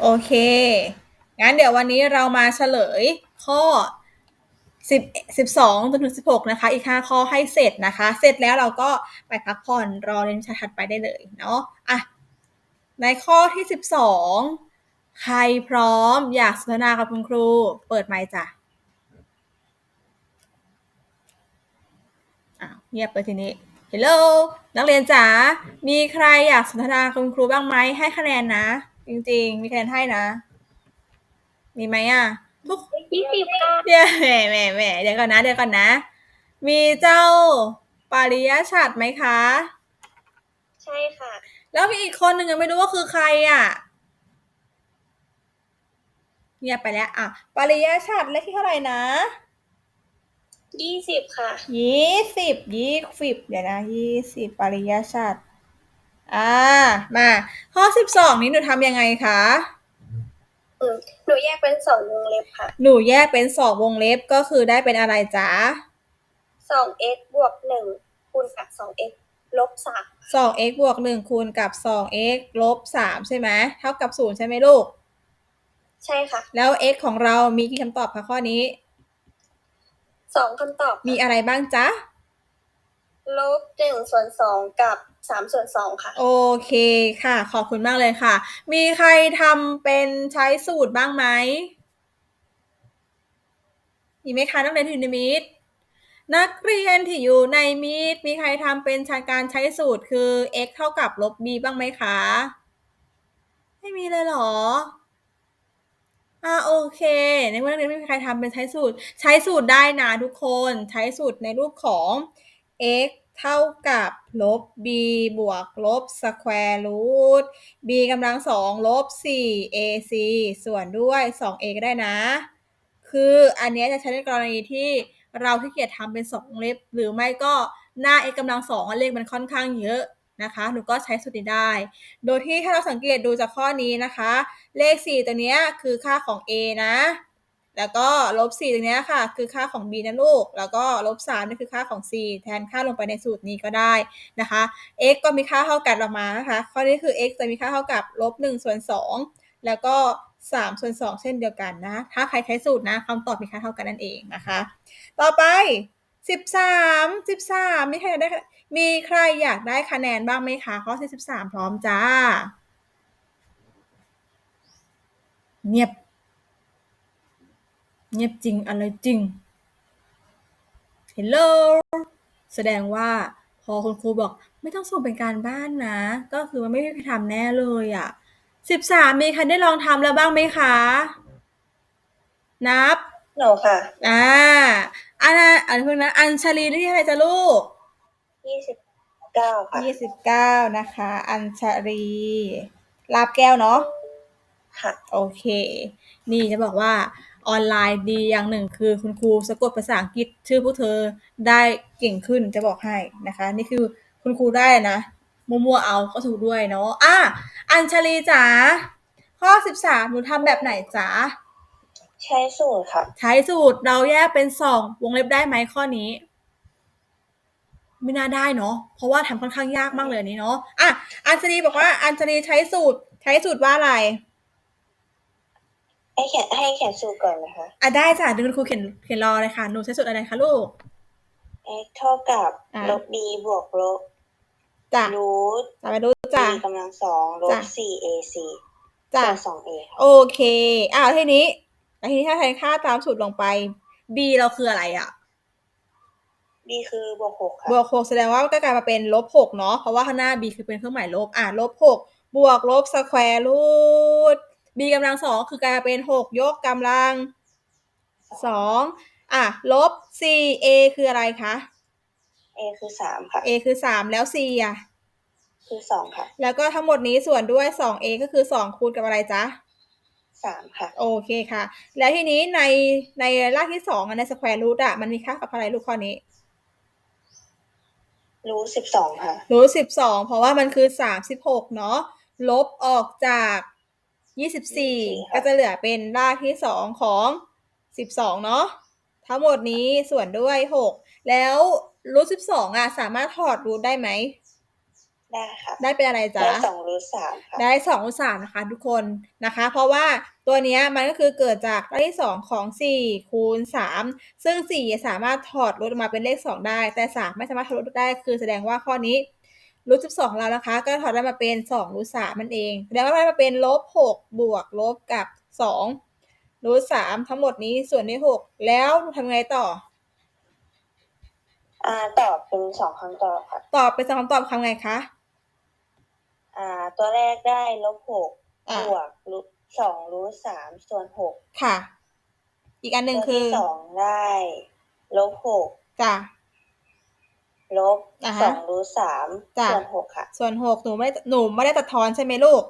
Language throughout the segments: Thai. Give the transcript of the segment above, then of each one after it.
โอเค งั้นเดี๋ยววันนี้เรามาเฉลยข้อ10 12จนถึง16นะคะ อีก5ข้อให้เสร็จนะคะ เสร็จแล้วเราก็ไปพักผ่อนรอเรียนวิชาถัดไปได้เลยเนาะอะในข้อที่12ใครพร้อมอยากสนทนากับคุณครู เปิดไมค์จ้ะอ้าวเงียบไปทีนี้ฮัลโหลนักเรียนจ๋ามีใครอยากสนทนากับคุณครูบ้างไหมให้คะแนนนะ จริงๆ มีคะแนนให้นะ มีไหมอะทุกยี่สิบค่ะเดี๋ยวแหมแหมแหมเดี๋ยวก่อนนะ เดี๋ยวก่อนนะ มีเจ้าปาริยชัดไหมคะ ใช่ค่ะ แล้วมีอีกคนหนึ่งยังไม่รู้ว่าคือใครอะเงียบไปแล้วอะปาริยชัดเลขที่เท่าไหร่นะยี่สิบค่ะยี่สิบยี่สิบเดี๋ยวนะยี่สิบปริยชัด อ่า มาข้อสิบสองนี้หนูทำยังไงคะ อืมหนูแยกเป็นสองวงเล็บค่ะหนูแยกเป็นสองวงเล็บก็คือได้เป็นอะไรจ๊ะสอง x บวกหนึ่งคูณกับสอง x ลบสามสอง x บวกหนึ่งคูณกับสอง x ลบสามใช่ไหมเท่ากับศูนย์ใช่ไหมลูก ใช่ค่ะแล้ว x ของเรามีกี่คำตอบคะข้อนี้ สองคำตอบมีอะไรบ้างจ๊ะ ลบหนึ่งส่วนสองกับ สามส่วนสองค่ะ โอเคค่ะ ขอบคุณมากเลยค่ะ มีใครทำเป็นใช้สูตรบ้างไหมมีไหมคะนักเรียนที่อยู่ในมีดนักเรียนที่อยู่ในมีดมีใครทำเป็นการใช้สูตรคือ x เท่ากับลบ b บ้างไหมคะ ไม่มีเลยเหรออ่าโอเค ในเมื่อนักเรียนไม่มีใครทำเป็นใช้สูตร ใช้สูตรได้นะทุกคน ใช้สูตรในรูปของ x เท่ากับลบ b บวกลบ square root b กำลังสองลบ 4 ac ส่วนด้วย 2a ก็ได้นะ คืออันนี้จะใช้ในกรณีที่เราขี้เกียจทำเป็น2เล็บ หรือไม่ก็หน้า x กำลังสองเลขมันค่อนข้างเยอะนะคะ หนูก็ใช้สูตรนี้ได้ โดยที่ถ้าเราสังเกตดูจากข้อนี้นะคะ เลข 4 ตัวนี้คือค่าของ a นะ แล้วก็ลบ4ตรงนี้ค่ะ คือค่าของ b นะลูก แล้วก็ลบ3นี่คือค่าของ c แทนค่าลงไปในสูตรนี้ก็ได้นะคะ x ก็มีค่าเท่ากันออกมานะคะข้อนี้คือ x จะมีค่าเท่ากับลบ1ส่วน2แล้วก็3ส่วน2เช่นเดียวกันนะ ถ้าใครใช้สูตรนะคำตอบมีค่าเท่ากันนั่นเองนะคะ ต่อไป 13 13 มีใครได้มีใครอยากได้คะแนนบ้างไหมคะข้อที่13 พร้อมจ้า เงียบ เงียบจริงอะไรจริง Hello แสดงว่าพอคุณครูบอกไม่ต้องส่งเป็นการบ้านนะ ก็คือมันไม่มีใครทำแน่เลยอะ่ะ13มีใครได้ลองทำแล้วบ้างไหมคะ นับหนูค่ะ อ่าอันนั้นอันเพิ่งนะอัญชลีได้ที่อะไรจ้ะลูกยี่สิบเก้าค่ะยี่สิบเก้านะคะ อัญชลีลาบแก้วเนาะค่ะ โอเค นี่จะบอกว่า ออนไลน์ดีอย่างหนึ่ง คือคุณครูสะกดภาษาอังกฤษชื่อพวกเธอได้เก่งขึ้นจะบอกให้นะคะ นี่คือคุณครูได้นะมัวๆเอาก็ถูกด้วยเนาะอะอัญชลีจ๋าข้อสิบสามหนูทำแบบไหนจ๋าใช้สูตรค่ะ ใช้สูตรเราแยกเป็นสองวงเล็บได้ไหมข้อนี้ ไม่น่าได้เนาะเพราะว่าทำค่อนข้างยากมากเลยอันนี้เนาะอะอัญชลีบอกว่าอัญชลีใช้สูตร ใช้สูตรว่าอะไร ให้เขียนให้เขียนสูตรก่อนนะคะอะได้จ้ะเดี๋ยวคุณครูเขียนเขียนรอเลยค่ะหนูใช้สูตรอะไรคะลูก x เท่ากับอ่าลบ b บวกลบจ้ะรูทจะไปรู้ b จ้ะ กำลังสองลบ จ้ะสี่ ac จ้ะ ส่วนสอง a ค่ะโอเค อ้าวทีนี้แล้วทีนี้ถ้าแทนค่าตามสูตรลงไป b เราคืออะไรอะ b คือบวกหกค่ะบวกหกแสดงว่าก็กลายมาเป็นลบหกเนาะ เพราะว่าข้างหน้า b คือเป็นเครื่องหมายลบ อะลบหกบวกลบสแควร์รูท b กำลังสองคือกลายเป็นหกยกกำลังสองอะลบ 4a คืออะไรคะ a คือสามค่ะ a คือสามแล้ว c อะ คือสองค่ะ แล้วก็ทั้งหมดนี้ส่วนด้วย 2a ก็คือ2คูณกับอะไรจ๊ะสามค่ะ โอเคค่ะ แล้วทีนี้ในในรากที่สองอะในสแควร์รูทอะมันมีค่ากับอะไรลูกข้อนี้รูทสิบสองค่ะ รูทสิบสองเพราะว่ามันคือสามสิบหกเนาะลบออกจาก ยี่สิบสี่24ก็จะเหลือเป็นรากที่สองของสิบสองเนาะทั้งหมดนี้ส่วนด้วยหกแล้วรูทสิบสองอะสามารถถอดรูทได้ไหมได้ค่ะได้เป็นอะไรจ๊ะได้สองรูทสามค่ะได้สองรูทสามนะคะทุกคนนะคะ เพราะว่าตัวเนี้ยมันก็คือเกิดจากเลขที่สองของสี่คูณสามซึ่งสี่สามารถถอดลดออกมาเป็นเลขสองได้ แต่สามไม่สามารถถอดลดได้คือแสดงว่าข้อนี้ รูทสิบสองเรานะคะ ก็ถอดได้มาเป็นสองรูทสามมันเองแสดงว่าได้มาเป็นลบหกบวกลบกับสองรูทสามทั้งหมดนี้ส่วนที่หกแล้วทำไงต่อ อ่าตอบเป็นสองคำตอบค่ะตอบเป็นสองคำตอบคำไงคะ อ่า ตัวแรกได้ลบหกอ่าบวกรูทสองรูทสามส่วนหกค่ะ อีกอันหนึ่งตัวคือที่สองได้ลบหกจ้ะ ลบอ่าฮะสองรูทสามจ้ะ ส่วนหกค่ะส่วนหกหนูไม่ได้หนูไม่ได้ตัดทอนใช่ไหมลูก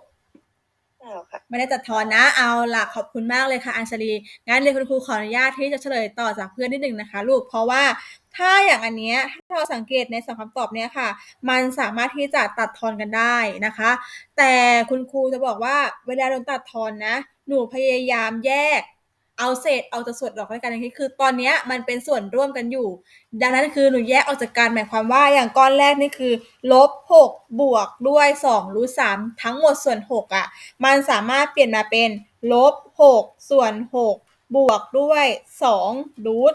เอาค่ะ ไม่ได้ตัดทอนนะ เอาล่ะขอบคุณมากเลยค่ะอัญชลี งั้นเดี๋ยวคุณครูขออนุญาตที่จะเฉลยต่อจากเพื่อนนิดนึงนะคะ ลูก เพราะว่าถ้าอย่างอันเนี้ยถ้าเราสังเกตในสองคำตอบเนี้ยค่ะ มันสามารถที่จะตัดทอนกันได้นะคะ แต่คุณครูจะบอกว่าเวลาโดนตัดทอนนะ หนูพยายามแยก เอาเศษเอาจากส่วนออกด้วยกันอย่างที่คือ ตอนนี้มันเป็นส่วนร่วมกันอยู่ ดังนั้นคือหนูแยกออกจากกันหมายความว่าอย่างก้อนแรกนี่คือลบ6บวกด้วย2รูท3ทั้งหมดส่วน6อะ มันสามารถเปลี่ยนมาเป็นลบ6ส่วน6บวกด้วย2รูท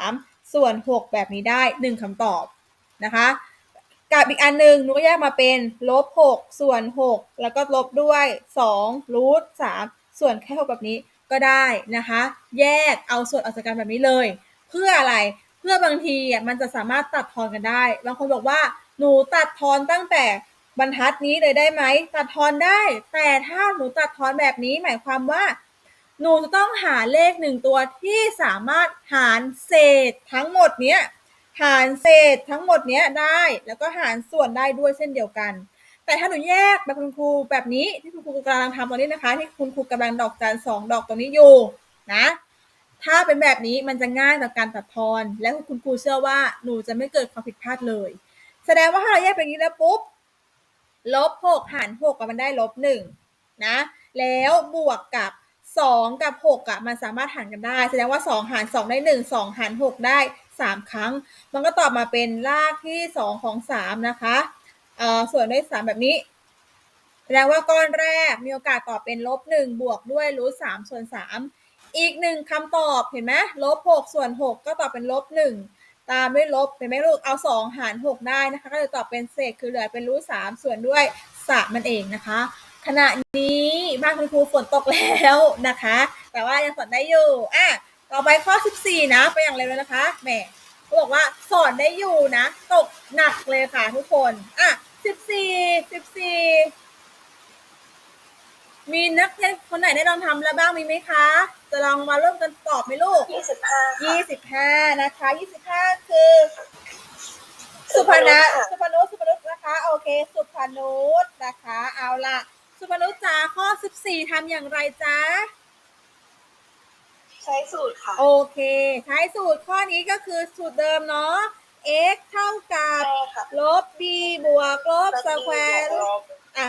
3ส่วน 6 แบบนี้ได้ 1คำตอบนะคะกับอีกอันหนึ่งหนูก็แยกมาเป็นลบ6ส่วน 6 แล้วก็ลบด้วย2รูท3ส่วนแค่6แบบนี้ ก็ได้นะคะ แยกเอาส่วนออกจากกันแบบนี้เลย เพื่ออะไรเพื่อบางทีมันจะสามารถตัดทอนกันได้บางคนบอกว่าหนูตัดทอนตั้งแต่บรรทัดนี้เลยได้ไหมตัดทอนได้ แต่ถ้าหนูตัดทอนแบบนี้หมายความว่า หนูจะต้องหาเลขหนึ่งตัวที่สามารถหารเศษทั้งหมดเนี้ยหารเศษทั้งหมดเนี้ยได้ แล้วก็หารส่วนได้ด้วยเช่นเดียวกัน แต่ถ้าหนูแยกแบบคุณครูแบบนี้ที่คุณครูกำลังทำตอนนี้นะคะ ที่คุณครูกำลังดอกจันสองดอกตรงนี้อยู่นะถ้าเป็นแบบนี้มันจะง่ายต่อการตัดทอน และคุณครูเชื่อว่าหนูจะไม่เกิดความผิดพลาดเลย แสดงว่าถ้าเราแยกเป็นนี้แล้วปุ๊บลบหกหารหกมันได้ลบหนึ่งนะแล้วบวกกับสองกับหกอะมันสามารถหารกันได้ แสดงว่าสองหารสองได้หนึ่งสองหารหกได้สามครั้ง มันก็ตอบมาเป็นรากที่สองของสามนะคะ ส่วนด้วยสามแบบนี้แสดงว่าก้อนแรกมีโอกาสตอบเป็นลบหนึ่งบวกด้วยรูทสามส่วนสามอีกหนึ่งคำตอบเห็นไหมลบหกส่วนหกก็ตอบเป็นลบหนึ่งตามด้วยลบเห็นไหมลูกเอาสองหารหกได้นะคะ ก็จะตอบเป็นเศษคือเหลือเป็นรูทสามส่วนด้วยสามมันเองนะคะ ขณะนี้บ้านคุณครูฝนตกแล้วนะคะ แต่ว่ายังสอนได้อยู่อะต่อไปข้อ 14 นะไปอย่างเร็วเลยนะคะแหมเขาบอกว่าสอนได้อยู่นะ ตกหนักเลยค่ะทุกคนอะ 14 14มีนักเรียนคนไหนได้ลองทำแล้วบ้างมีไหมคะ จะลองมาร่วมกันตอบไหมลูกยี่สิบห้าค่ะยี่สิบห้านะคะยี่สิบห้าคือ สุพนะสุพนุษสุพนุษนะคะ โอเค สุพนุษนะคะ เอาละสุพนุษจ้าข้อสิบสี่ทำอย่างไรจ๊ะใช้สูตรค่ะ โอเค ใช้สูตรข้อนี้ก็คือสูตรเดิมเนาะ x เท่ากับใช่ค่ะลบ b บวกลบสแควร์ลบอะ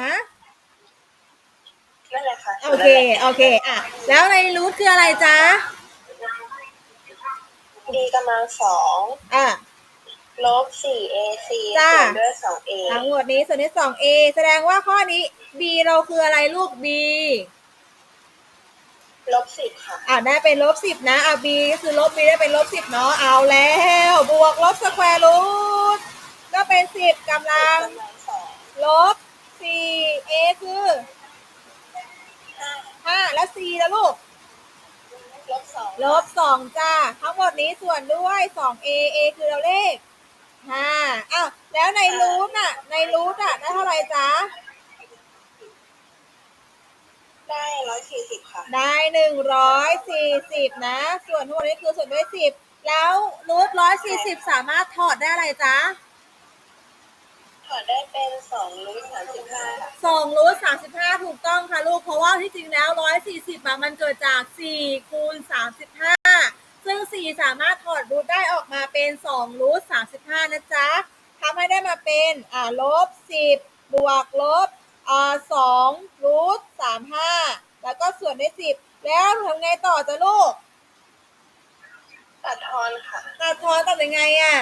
นั่นแหละค่ะโอเค โอเค อะ แล้วในรูทคืออะไรจ๊ะดีกำลังสองอะลบสี่ ac จ้าส่วนด้วยสอง a ทั้งหมดนี้ส่วนที่สอง a แสดงว่าข้อนี้ b เราคืออะไรลูก b ลบสิบค่ะ อ่าได้เป็นลบสิบนะอ่า b ก็คือลบ b ได้เป็นลบสิบเนาะเอาแล้ว บวกลบสแควร์รูทก็เป็นสิบกำลังกำลังสองลบสี่ a คือห้าห้าแล้ว c แล้วลูกลบสองลบสองจ้าทั้งหมดนี้ส่วนด้วยสอง a a คือเราเลขห้าอ้าวแล้วในรูทอะ ในรูทอะได้เท่าไหร่จ๊ะ ได้ร้อยสี่สิบค่ะ ได้หนึ่งร้อยสี่สิบนะ ส่วนทั้งหมดนี้คือส่วนด้วยสิบแล้วรูทร้อยสี่สิบสามารถถอดได้อะไรจ๊ะถอดได้เป็นสองรูทสามสิบห้าค่ะสองรูทสามสิบห้าถูกต้องค่ะลูก เพราะว่าที่จริงแล้วร้อยสี่สิบมันเกิดจากสี่คูณสามสิบห้าซึ่งสี่สามารถถอดรูทได้ออกมาเป็นสองรูทสามสิบห้านะจ๊ะทำให้ได้มาเป็นอ่าลบสิบบวกลบอ่า สองรูทสามห้าแล้วก็ส่วนด้วยสิบแล้วทำไงต่อจ๊ะลูกตัดทอนค่ะตัดทอนตัดยังไงอะ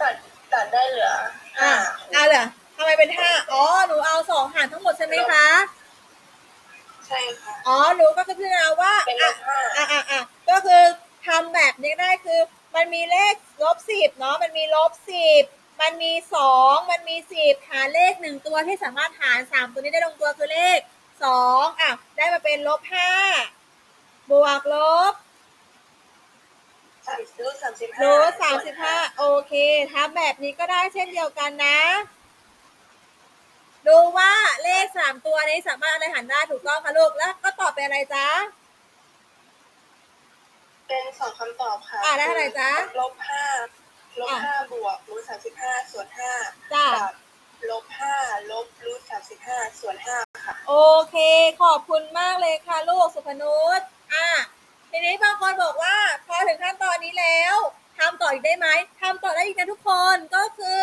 ตัตัดตัดได้เหลืออ่าอ่าเหรอทำไมเป็นห้าอ๋อหนูเอาสองหารทั้งหมดใช่ไหมคะใช่ค่ะอ๋อหนูก็จะพิจารณาว่าเป็นลอะบห้าอะอะอะก็คือทำแบบนี้ได้คือ มันมีเลขลบสิบเนาะมันมีลบสิบ มันมีสองมันมีสิบหาเลขหนึ่งตัวที่สามารถหารสามตัวนี้ได้ลงตัวคือเลขสองอะได้มาเป็นลบห้าบวกลบสามรูทสามสิบห้ารูทสามสิบห้าโอเคทำแบบนี้ก็ได้เช่นเดียวกันนะ ดูว่าเลขสามตัวนี้สามารถเอาอะไรหารได้ถูกต้องค่ะลูกแล้วก็ตอบเป็นอะไรจ๊ะเป็นสองคำตอบค่ะอ่าได้เท่าไหร่จ๊ะลบห้าลบ อะ ห้าบวกรูทสามสิบห้าส่วนห้าจ้ะ กับลบห้าลบรูทสามสิบห้าส่วนห้าค่ะ โอเค ขอบคุณมากเลยค่ะลูกสุพนุชอะทีนี้บางคนบอกว่า พอถึงขั้นตอนนี้แล้วทำต่ออีกได้ไหมทำต่อได้อีกนะทุกคนก็คือ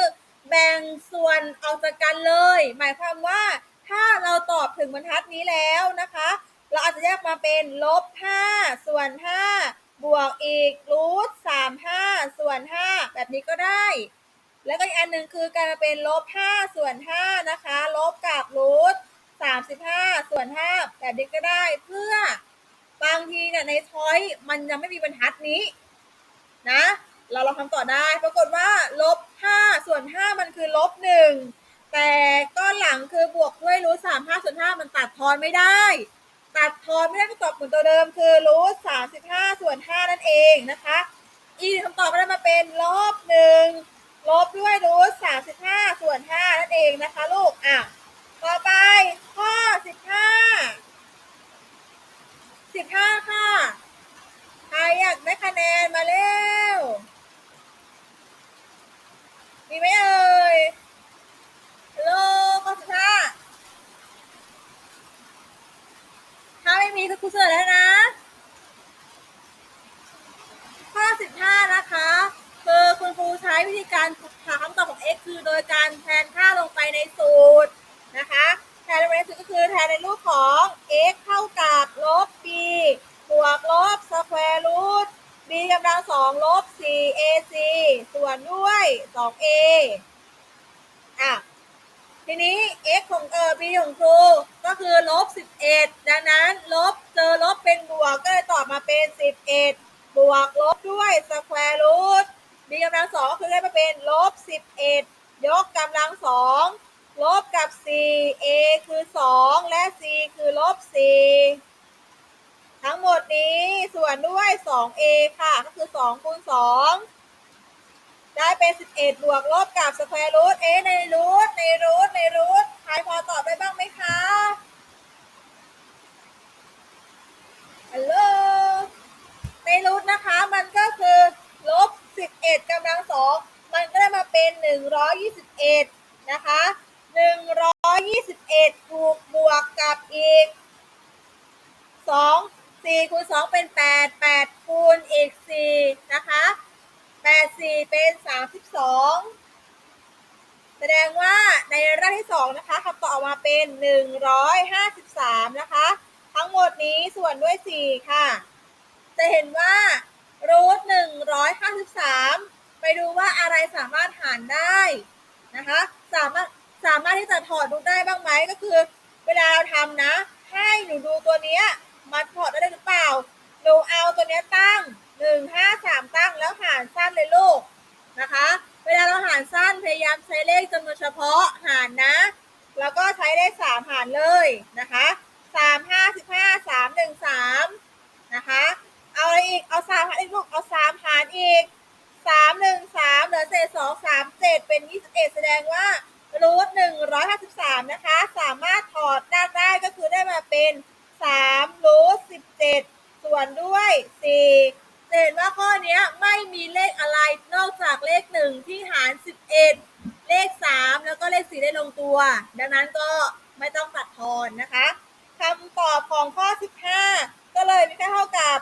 แบ่งส่วนออกจากกันเลย หมายความว่าถ้าเราตอบถึงบรรทัดนี้แล้วนะคะ เราอาจจะแยกมาเป็นลบ5ส่วน5บวกอีกรูท3 5ส่วน5แบบนี้ก็ได้ แล้วก็อีกอันหนึ่งคือกายมาเป็นลบ5ส่วน5นะคะ ลบกับรูท35 ส่วน5แบบนี้ก็ได้เพื่อบางทีเนี่ยในช้อยมันยังไม่มีบรรทัดนี้นะ เราลองทำต่อได้ปรากฏว่าลบ5ส่วน5มันคือลบ1แต่ก้อนหลังคือบวกด้วยรูท3 5 ส่วน5มันตัดทอนไม่ได้ ตัดทอนไม่ได้ก็ตอบเหมือนตัวเดิมคือรูท35 ส่วน5นั่นเองนะคะ อีกคำตอบก็ได้มาเป็นลบหนึ่ง ลบด้วยรูทสามสิบห้าส่วนห้านั่นเองนะคะลูกอะต่อไปข้อสิบห้าสิบห้าค่ะอยากได้คะแนนมาเร็ว มีไหมเอ่ยฮัลโหลข้อสิบห้าถ้าไม่มีก็ครูเสนอแล้วนะ ข้อสิบห้านะคะ คือคุณครูใช้วิธีการหาคำตอบของ x คือโดยการแทนค่าลงไปในสูตรนะคะ แทนลงไปในสูตรก็คือแทนในรูปของ x เท่ากับลบ b บวกลบสแควร์รูท b กำลังสองลบ 4ac ส่วนด้วย 2a อะทีนี้ x ของเออ b ของครูก็คือลบ11 ดังนั้น ลบเจอลบเป็นบวกก็เลยตอบมาเป็น 11 บวกลบด้วยสแควร์รูท b กำลังสองก็คือได้มาเป็นลบ11 ยกกำลังสองลบกับ 4a คือ 2 และ c คือลบ 4 ทั้งหมดนี้ส่วนด้วย 2a ค่ะ ก็คือ 2 คูณ 2 ได้เป็น11บวกลบกับสแควร์รูท a ในรูทในรูทในรูทใครพอตอบได้บ้างไหมคะฮัลโหลในรูทนะคะมันก็คือลบ11กำลังสองมันก็ได้มาเป็น121นะคะ121ถูกบวกกับอีก2 4คูณ2เป็น8 8คูณอีก4นะคะ 8 4เป็น32แสดงว่าในรอบที่2นะคะคำตอบออกมาเป็น153นะคะ ทั้งหมดนี้ส่วนด้วย4ค่ะ จะเห็นว่ารูท153ไปดูว่าอะไรสามารถหารได้นะคะ สามารถสามารถที่จะถอดรูทได้บ้างไหมก็คือ เวลาเราทำนะ ให้หนูดูตัวเนี้ยมาถอดได้หรือเปล่าหนูเอาตัวเนี้ยตั้ง 1 5 3ตั้งแล้วหารสั้นเลยลูกนะคะ เวลาเราหารสั้นพยายามใช้เลขจำนวนเฉพาะหารนะ แล้วก็ใช้เลข3หารเลยนะคะ3 5 15 3 1 3นะคะเอาอะไรอีกเอาสามหารอีกลูกเอาสามหารอีกสามหนึ่งสามเหลือเศษสองสามเจ็ดเป็นยี่สิบเอ็ดแสดงว่ารูทหนึ่งร้อยห้าสิบสามนะคะ สามารถถอดได้ได้ก็คือได้มาเป็นสามรูทสิบเจ็ดส่วนด้วยสี่จะเห็นว่าข้อเนี้ยไม่มีเลขอะไรนอกจากเลขหนึ่งที่หารสิบเอ็ดเลขสามแล้วก็เลขสี่ได้ลงตัว ดังนั้นก็ไม่ต้องตัดทอนนะคะคำตอบของข้อสิบห้าก็เลยมีค่าเท่ากับ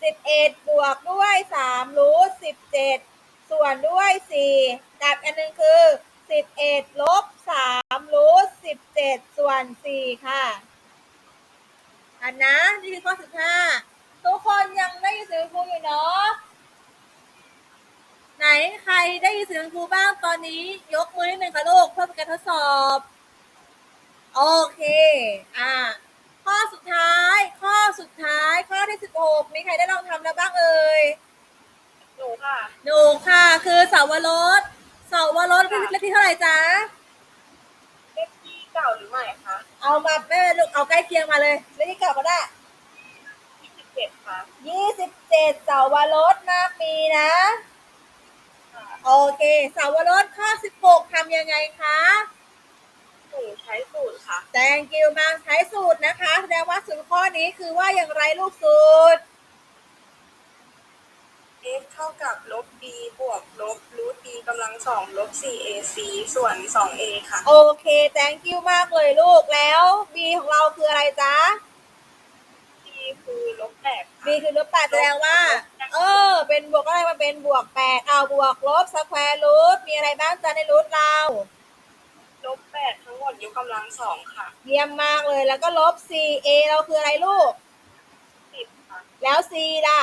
11 บวกด้วย3รูท17 ส่วนด้วย 4 กับอันหนึงคือ 11 ลบ3รูท17 ส่วน 4 ค่ะ อันนะ นี่คือข้อ15ทุกคนยังได้ยินเสียงครูอยู่เนาะไหนใครได้ยินเสียงครูบ้างตอนนี้ ยกมือนิดหนึ่งค่ะลูกเพื่อเป็นการทดสอบ โอเค อ่า ข้อสุดท้าย ข้อสุดท้าย ข้อที่สิบหกมีใครได้ลองทำแล้วบ้างเอ่ยหนูค่ะหนูค่ะ คือเสาวรสเสาวรสเป็นเลขที่เท่าไหร่จ๊ะเลขที่เก่าหรือใหม่คะ เอามาแม่ลูกเอาใกล้เคียงมาเลยเลขที่เก่าก็ได้ยี่สิบเจ็ดค่ะยี่สิบเจ็ดเสาวรสมากมีนะค่ะโอเคเสาวรสข้อสิบหกทำยังไงคะหนูใช้สูตรค่ะ แตงกิวมาใช้สูตรนะคะ แสดงว่าสูตรข้อนี้คือว่าอย่างไรลูกสูตร x เท่ากับลบ b บวกลบรูท b กำลังสองลบ 4ac ส่วน 2a ค่ะ โอเค thank you มากเลยลูกแล้ว B ของเราคืออะไรจ๊ะ b คือลบแปด B คือลบแปดแสดงว่า เออ เป็นบวกอะไรมาเป็นบวกแปดเอาบวกลบสแควร์รูทมีอะไรบ้างจ๊ะในรูทเราลบแปดทั้งหมดยกกำลังสองค่ะ เยี่ยมมากเลยแล้วก็ลบ 4A เราคืออะไรลูกสิบค่ะ แล้ว C ล่ะ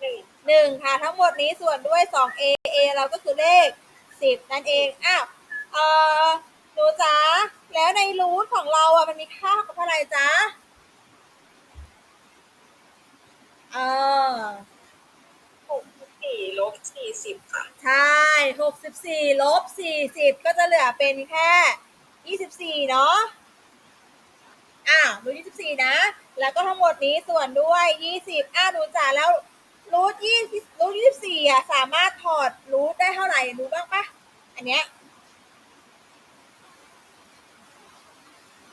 ห นึ่งหนึ่งค่ะ ทั้งหมดนี้ส่วนด้วย 2A A เราก็คือเลข 10 นั่นเอง อ้าวเอ่อหนูจ๋าแล้วในรูทของเราอะมันมีค่าเท่าไหร่จ๊ะเออหกสิบสี่ลบสี่สิบค่ะ ใช่64ลบ40ก็จะเหลือเป็นแค่24เนาะอ้าวรูท24นะ แล้วก็ทั้งหมดนี้ส่วนด้วย20อ้าวหนูจ๋าแล้ว รูท20รูท24อะสามารถถอดรูทได้เท่าไหร่รู้บ้างปะอันเนี้ย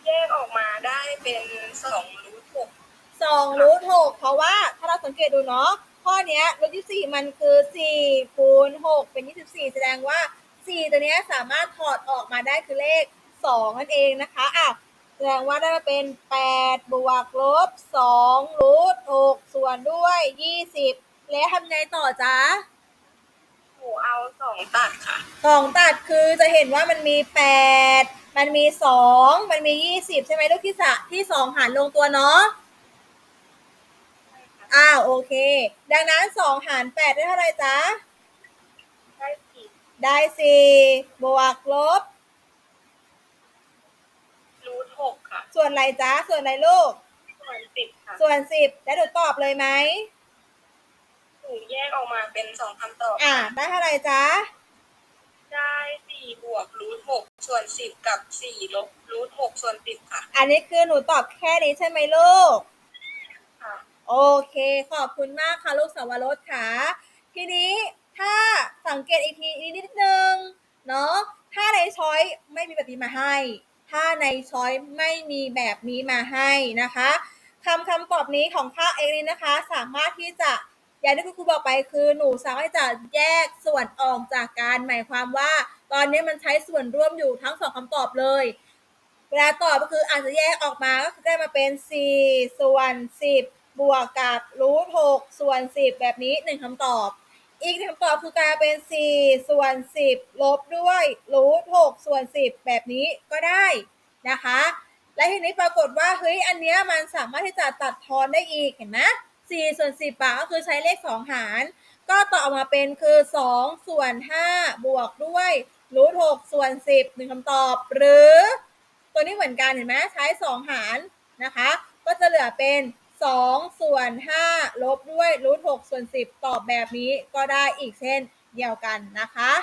แยกออกมาได้เป็นสองรูทหกสองรูทหกเพราะว่าถ้าเราสังเกตดูเนาะข้อเนี้ยรูทยี่สี่มันคือสี่คูณหกเป็นยี่สิบสี่แสดงว่าสี่ตัวเนี้ยสามารถถอดออกมาได้คือเลขสองนั่นเองนะคะอะแสดงว่าได้มาเป็นแปดบวกลบสองรูทหกส่วนด้วยยี่สิบ แล้วทำไงต่อจ๊ะหนูเอาสองตัดค่ะสองตัดคือจะเห็นว่ามันมีแปดมันมีสองมันมียี่สิบใช่ไหมลูกที่สะที่สองหารลงตัวเนาะอ้าวโอเค ดังนั้นสองหารแปดได้เท่าไหร่จ๊ะได้สี่ได้สี่บวกลบ รูทหกค่ะ ส่วนอะไรจ๊ะส่วนอะไรลูก ส่วนสิบค่ะ ส่วนสิบแล้วหนูตอบเลยไหม หนูแยกออกมาเป็นสองคำตอบอ่าได้เท่าไหร่จ๊ะ ได้สี่บวกรูทหกส่วนสิบกับสี่ลบรูทหกส่วนสิบค่ะ อันนี้คือหนูตอบแค่นี้ใช่ไหมลูก ค่ะ โอเค ขอบคุณมากค่ะลูกสาวรสค่ะ ทีนี้ถ้าสังเกตอีกทีอีกนิดนึงเนาะ ถ้าในช้อยไม่มีแบบนี้มาให้ ถ้าในช้อยไม่มีแบบนี้มาให้นะคะคำคำตอบนี้ของค่าเองนี้นะคะ สามารถที่จะ อย่างที่คุณครูบอกไปคือหนูสามารถจะแยกส่วนออกจากการหมายความว่า ตอนนี้มันใช้ส่วนร่วมอยู่ทั้งสองคำตอบเลย เวลาตอบก็คืออาจจะแยกออกมาก็คือได้มาเป็น 4 ส่วน 10 บวกกับรูท6ส่วน 10 แบบนี้1คำตอบ อีกคำตอบคือกลายเป็น 4 ส่วน 10 ลบด้วยรูท6ส่วน 10 แบบนี้ก็ได้นะคะ และทีนี้ปรากฏว่าเฮ้ยอันเนี้ยมันสามารถที่จะตัดทอนได้อีกเห็นไหม 4 ส่วน10อะก็คือใช้เลข 2 หาร ก็ต่อออกมาเป็นคือ 2 ส่วน 5 บวกด้วยรูท6ส่วน 10หนึ่งคำตอบ หรือ ตัวนี้เหมือนกันเห็นไหมใช้ 2 หารนะคะ ก็จะเหลือเป็น 2 ส่วน 5 ลบด้วยรูท6ส่วน 10 ตอบแบบนี้ก็ได้อีกเช่นเดียวกันนะคะ